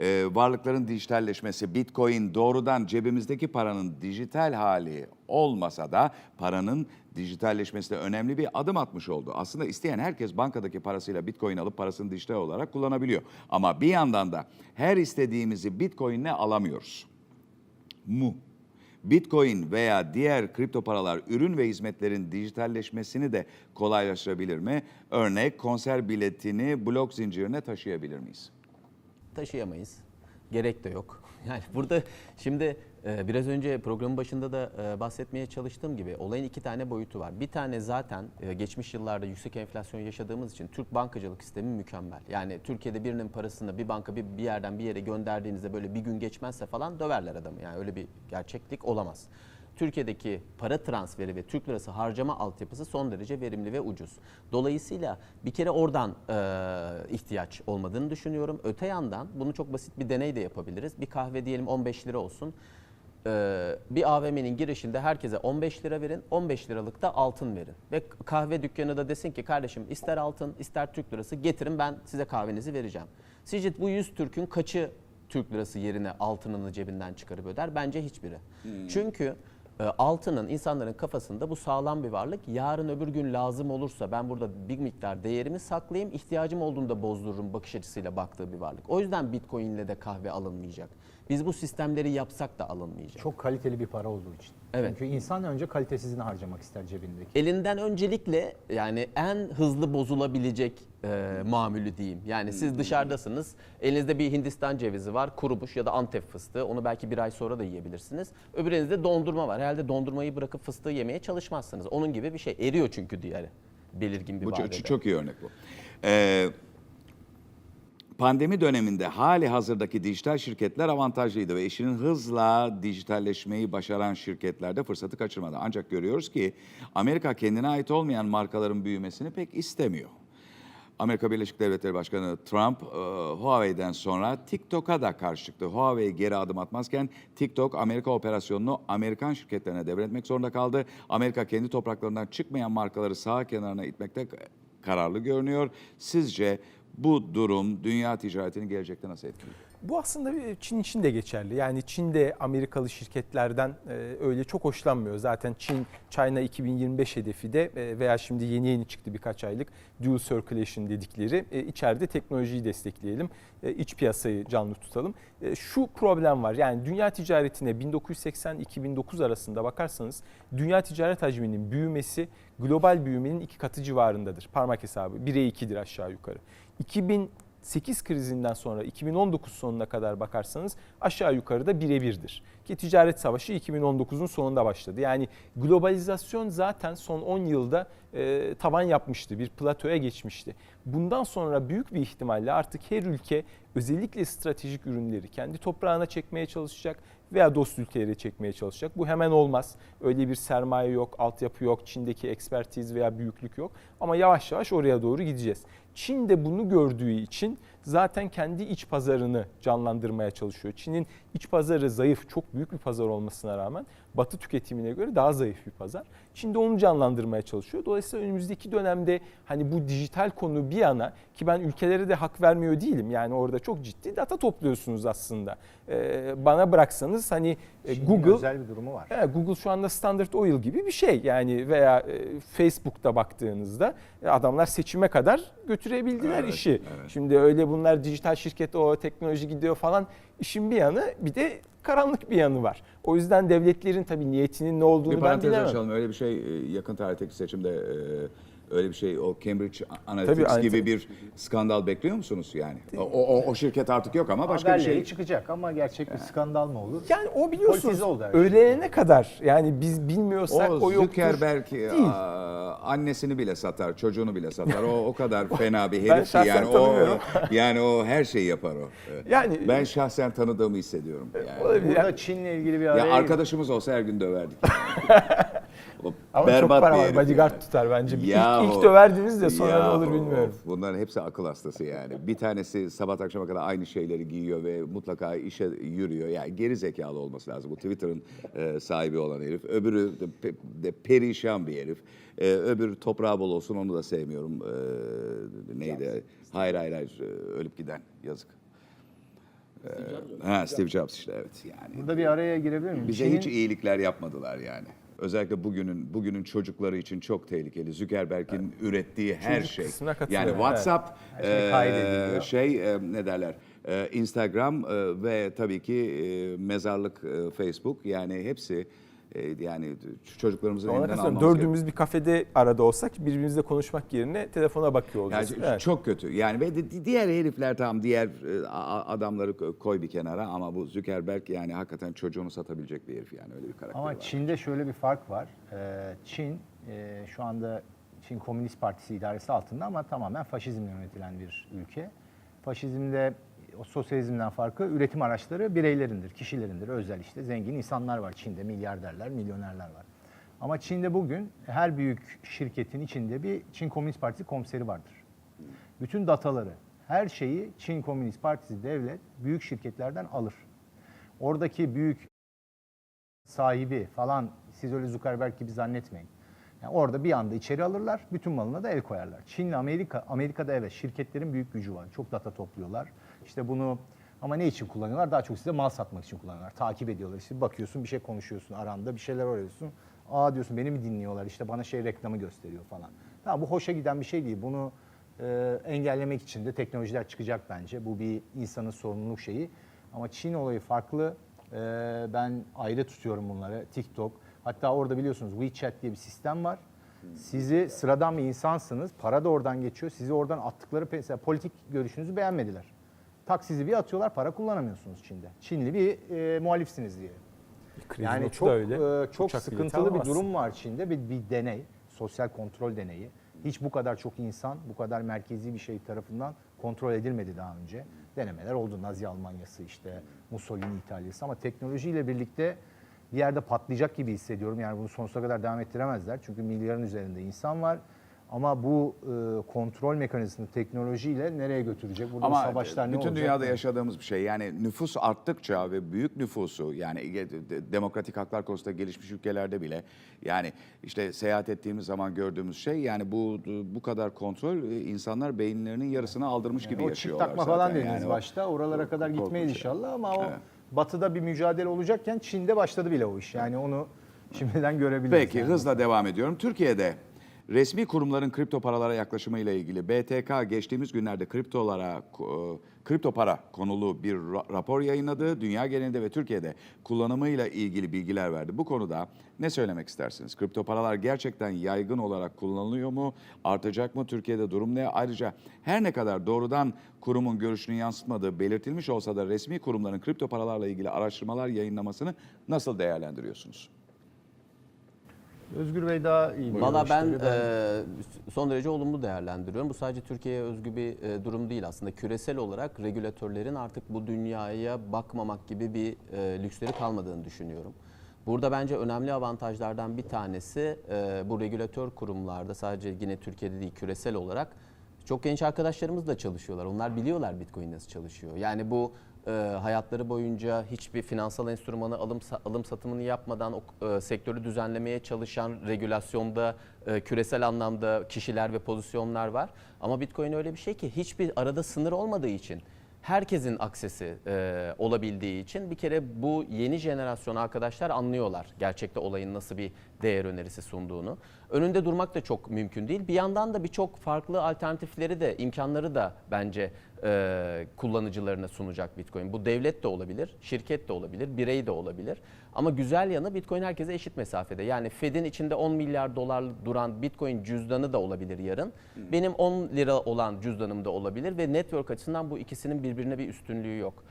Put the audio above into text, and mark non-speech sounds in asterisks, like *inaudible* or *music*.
Ee, varlıkların dijitalleşmesi, bitcoin doğrudan cebimizdeki paranın dijital hali olmasa da paranın dijitalleşmesine önemli bir adım atmış oldu. Aslında isteyen herkes bankadaki parasıyla bitcoin alıp parasını dijital olarak kullanabiliyor. Ama bir yandan da her istediğimizi bitcoin'le alamıyoruz mu? Bitcoin veya diğer kripto paralar ürün ve hizmetlerin dijitalleşmesini de kolaylaştırabilir mi? Örnek konser biletini blok zincirine taşıyabilir miyiz? Taşıyamayız. Gerek de yok. *laughs* Yani burada şimdi e, biraz önce programın başında da e, bahsetmeye çalıştığım gibi olayın iki tane boyutu var. Bir tane zaten e, geçmiş yıllarda yüksek enflasyon yaşadığımız için Türk bankacılık sistemi mükemmel. Yani Türkiye'de birinin parasını bir banka bir, bir yerden bir yere gönderdiğinizde böyle bir gün geçmezse falan döverler adamı. Yani öyle bir gerçeklik olamaz. Türkiye'deki para transferi ve Türk lirası harcama altyapısı son derece verimli ve ucuz. Dolayısıyla bir kere oradan e, ihtiyaç olmadığını düşünüyorum. Öte yandan bunu çok basit bir deney de yapabiliriz. Bir kahve diyelim 15 lira olsun. E, bir AVM'nin girişinde herkese 15 lira verin, 15 liralık da altın verin. Ve kahve dükkanı da desin ki kardeşim ister altın ister Türk lirası getirin ben size kahvenizi vereceğim. Sizce bu 100 Türk'ün kaçı Türk lirası yerine altınını cebinden çıkarıp öder? Bence hiçbiri. Çünkü e, altının insanların kafasında bu sağlam bir varlık. Yarın öbür gün lazım olursa ben burada bir miktar değerimi saklayayım, ihtiyacım olduğunda bozdururum bakış açısıyla baktığı bir varlık. O yüzden Bitcoin ile de kahve alınmayacak. Biz bu sistemleri yapsak da alınmayacak. Çok kaliteli bir para olduğu için. Evet. Çünkü insan önce kalitesizini harcamak ister cebindeki. Elinden öncelikle yani en hızlı bozulabilecek e, mamülü diyeyim. Yani siz dışarıdasınız, elinizde bir Hindistan cevizi var, kurumuş ya da Antep fıstığı. Onu belki bir ay sonra da yiyebilirsiniz. Öbür elinizde dondurma var. Herhalde dondurmayı bırakıp fıstığı yemeye çalışmazsınız. Onun gibi bir şey. Eriyor çünkü diğeri. Belirgin bir Bu çok, çok iyi örnek bu. Ee, pandemi döneminde hali hazırdaki dijital şirketler avantajlıydı ve işinin hızla dijitalleşmeyi başaran şirketlerde fırsatı kaçırmadı. Ancak görüyoruz ki Amerika kendine ait olmayan markaların büyümesini pek istemiyor. Amerika Birleşik Devletleri Başkanı Trump, e, Huawei'den sonra TikTok'a da karşı çıktı. Huawei geri adım atmazken TikTok Amerika operasyonunu Amerikan şirketlerine devretmek zorunda kaldı. Amerika kendi topraklarından çıkmayan markaları sağ kenarına itmekte kararlı görünüyor. Sizce bu durum dünya ticaretini gelecekte nasıl etkiliyor? Bu aslında Çin için de geçerli. Yani Çin de Amerikalı şirketlerden e, öyle çok hoşlanmıyor. Zaten Çin China 2025 hedefi de e, veya şimdi yeni yeni çıktı birkaç aylık dual circulation dedikleri e, içeride teknolojiyi destekleyelim, iç piyasayı canlı tutalım. Şu problem var. Yani dünya ticaretine 1980-2009 arasında bakarsanız dünya ticaret hacminin büyümesi global büyümenin iki katı civarındadır. Parmak hesabı 1'e 2'dir aşağı yukarı. 2000 8 krizinden sonra 2019 sonuna kadar bakarsanız aşağı yukarı da birebirdir. Ki ticaret savaşı 2019'un sonunda başladı. Yani globalizasyon zaten son 10 yılda e, tavan yapmıştı, bir platoya geçmişti. Bundan sonra büyük bir ihtimalle artık her ülke özellikle stratejik ürünleri kendi toprağına çekmeye çalışacak veya dost ülkelere çekmeye çalışacak. Bu hemen olmaz. Öyle bir sermaye yok, altyapı yok, Çin'deki ekspertiz veya büyüklük yok. Ama yavaş yavaş oraya doğru gideceğiz. Çin de bunu gördüğü için zaten kendi iç pazarını canlandırmaya çalışıyor. Çin'in iç pazarı zayıf, çok büyük bir pazar olmasına rağmen batı tüketimine göre daha zayıf bir pazar. Çin de onu canlandırmaya çalışıyor. Dolayısıyla önümüzdeki dönemde hani bu dijital konu bir yana ki ben ülkelere de hak vermiyor değilim. Yani orada çok ciddi data topluyorsunuz aslında. Ee, bana bıraksanız hani e, Çin'in Google özel bir durumu var. Evet, Google şu anda Standard Oil gibi bir şey yani veya e, Facebook'ta baktığınızda e, adamlar seçime kadar götürebildiler Evet, işi. evet. Şimdi öyle bunlar dijital şirket o teknoloji gidiyor falan işin bir yanı bir de karanlık bir yanı var. O yüzden devletlerin tabii niyetinin ne olduğunu Bir ben parantez bilemem. açalım. Öyle bir şey e, yakın tarihteki seçimde e, öyle bir şey o Cambridge Analytics Tabii, gibi bir skandal bekliyor musunuz yani? O, o, o şirket artık yok ama başka bir Haberleri şey. çıkacak ama gerçek bir skandal mı olur? Yani o biliyorsunuz oldu şey. kadar yani biz bilmiyorsak o, O yoktur. Zuckerberg Değil. aa, annesini bile satar, çocuğunu bile satar. O o kadar *laughs* fena bir Ben herif ki şahsen yani o yani o her şeyi yapar o. Yani- ben şahsen tanıdığımı hissediyorum. Yani. Olabilir. Burada Çin'le ilgili bir Ya araya arkadaşımız olsa her gün döverdik. *laughs* O Ama çok berbat para bir var bodyguard yani. tutar bence. İlk, Yahu, ilk döverdiniz de sonra ne olur bilmiyorum. of, Bunların hepsi akıl hastası yani. Bir tanesi sabah akşama kadar aynı şeyleri giyiyor ve mutlaka işe yürüyor. Yani geri zekalı olması lazım. Bu Twitter'ın e, sahibi olan herif. Öbürü de, pe- de perişan bir herif. E, öbür toprağı bol olsun onu da sevmiyorum. E, neydi? Hayır hayır hayır ölüp giden yazık. Ee, ha, Steve Jobs işte evet yani. Burada bir araya girebilir miyim? Bize hiç iyilikler yapmadılar yani. Özellikle bugünün bugünün çocukları için çok tehlikeli. Zuckerberg'in ürettiği her Çocuk şey. kısmına Yani katılıyorum, WhatsApp, Her şey e, kaydediliyor. şey e, ne derler? e, Instagram e, ve tabii ki e, mezarlık e, Facebook yani hepsi e, yani çocuklarımızın Ona elinden almamız. Dördümüz bir kafede arada olsak birbirimizle konuşmak yerine telefona bakıyor Yani olacağız. Evet. çok kötü. Yani ve di- diğer herifler tamam diğer e, adamları ko- koy bir kenara ama bu Zuckerberg yani hakikaten çocuğunu satabilecek bir herif yani öyle bir karakter Ama var. Çin'de şöyle bir fark var. Ee, Çin e, şu anda Çin Komünist Partisi idaresi altında ama tamamen faşizmle yönetilen bir ülke. Faşizmde o sosyalizmden farkı üretim araçları bireylerindir, kişilerindir. Özel işte zengin insanlar var Çin'de, milyarderler, milyonerler var. Ama Çin'de bugün her büyük şirketin içinde bir Çin Komünist Partisi komiseri vardır. Bütün dataları, her şeyi Çin Komünist Partisi devlet büyük şirketlerden alır. Oradaki büyük sahibi falan siz öyle Zuckerberg gibi zannetmeyin. Yani orada bir anda içeri alırlar, bütün malına da el koyarlar. Çin'le Amerika, Amerika'da evet şirketlerin büyük gücü var. Çok data topluyorlar. İşte bunu ama ne için kullanıyorlar? Daha çok size mal satmak için kullanıyorlar. Takip ediyorlar. İşte bakıyorsun bir şey konuşuyorsun aranda, bir şeyler arıyorsun. Aa diyorsun beni mi dinliyorlar? İşte bana şey reklamı gösteriyor falan. Tamam bu hoşa giden bir şey değil. Bunu e, engellemek için de teknolojiler çıkacak bence. Bu bir insanın sorumluluk şeyi. Ama Çin olayı farklı. Ee, ben ayrı tutuyorum bunları. TikTok. Hatta orada biliyorsunuz WeChat diye bir sistem var. Sizi sıradan bir insansınız. Para da oradan geçiyor. Sizi oradan attıkları mesela politik görüşünüzü beğenmediler. Tak sizi bir atıyorlar. Para kullanamıyorsunuz Çin'de. Çinli bir e, muhalifsiniz diye. Kredi Yani çok öyle. e, çok Uçak sıkıntılı bir durum var Çin'de. Bir, bir deney, sosyal kontrol deneyi. Hiç bu kadar çok insan, bu kadar merkezi bir şey tarafından kontrol edilmedi daha önce. Denemeler oldu. Nazi Almanyası işte, Mussolini İtalya'sı ama teknolojiyle birlikte bir yerde patlayacak gibi hissediyorum. Yani bunu sonsuza kadar devam ettiremezler. Çünkü milyarın üzerinde insan var. Ama bu e, kontrol mekanizmasını teknolojiyle nereye götürecek? Burada Ama savaşlar ne bütün olacak? dünyada yaşadığımız bir şey. Yani nüfus arttıkça ve büyük nüfusu yani de- demokratik haklar konusunda gelişmiş ülkelerde bile yani işte seyahat ettiğimiz zaman gördüğümüz şey yani bu bu kadar kontrol e, insanlar beyinlerinin yarısını aldırmış gibi o çip yaşıyorlar takma zaten. falan dediniz Yani o- başta. Oralara kadar korkunç gitmeyiz inşallah ama o Evet. Batıda bir mücadele olacakken Çin'de başladı bile o iş. Yani onu şimdiden görebiliriz. Peki yani. hızla devam ediyorum. Türkiye'de resmi kurumların kripto paralara yaklaşımı ile ilgili BTK geçtiğimiz günlerde kriptolara e, kripto para konulu bir ra- rapor yayınladı. Dünya genelinde ve Türkiye'de kullanımıyla ilgili bilgiler verdi. Bu konuda ne söylemek istersiniz? Kripto paralar gerçekten yaygın olarak kullanılıyor mu? Artacak mı? Türkiye'de durum ne? Ayrıca her ne kadar doğrudan kurumun görüşünü yansıtmadığı belirtilmiş olsa da resmi kurumların kripto paralarla ilgili araştırmalar yayınlamasını nasıl değerlendiriyorsunuz? Özgür Bey daha iyi biliyor Valla ben işleri. e, son derece olumlu değerlendiriyorum. Bu sadece Türkiye'ye özgü bir e, durum değil aslında. Küresel olarak regülatörlerin artık bu dünyaya bakmamak gibi bir e, lüksleri kalmadığını düşünüyorum. Burada bence önemli avantajlardan bir tanesi e, bu regülatör kurumlarda sadece yine Türkiye'de değil küresel olarak çok genç arkadaşlarımız da çalışıyorlar. Onlar biliyorlar Bitcoin nasıl çalışıyor. Yani bu e, hayatları boyunca hiçbir finansal enstrümanı alım alım satımını yapmadan o e, sektörü düzenlemeye çalışan regülasyonda e, küresel anlamda kişiler ve pozisyonlar var. Ama Bitcoin öyle bir şey ki hiçbir arada sınır olmadığı için herkesin aksesi e, olabildiği için bir kere bu yeni jenerasyon arkadaşlar anlıyorlar gerçekte olayın nasıl bir değer önerisi sunduğunu. Önünde durmak da çok mümkün değil. Bir yandan da birçok farklı alternatifleri de imkanları da bence e, kullanıcılarına sunacak Bitcoin. Bu devlet de olabilir, şirket de olabilir, birey de olabilir. Ama güzel yanı Bitcoin herkese eşit mesafede. Yani Fed'in içinde 10 milyar dolar duran Bitcoin cüzdanı da olabilir yarın. Benim 10 lira olan cüzdanım da olabilir ve network açısından bu ikisinin birbirine bir üstünlüğü yok.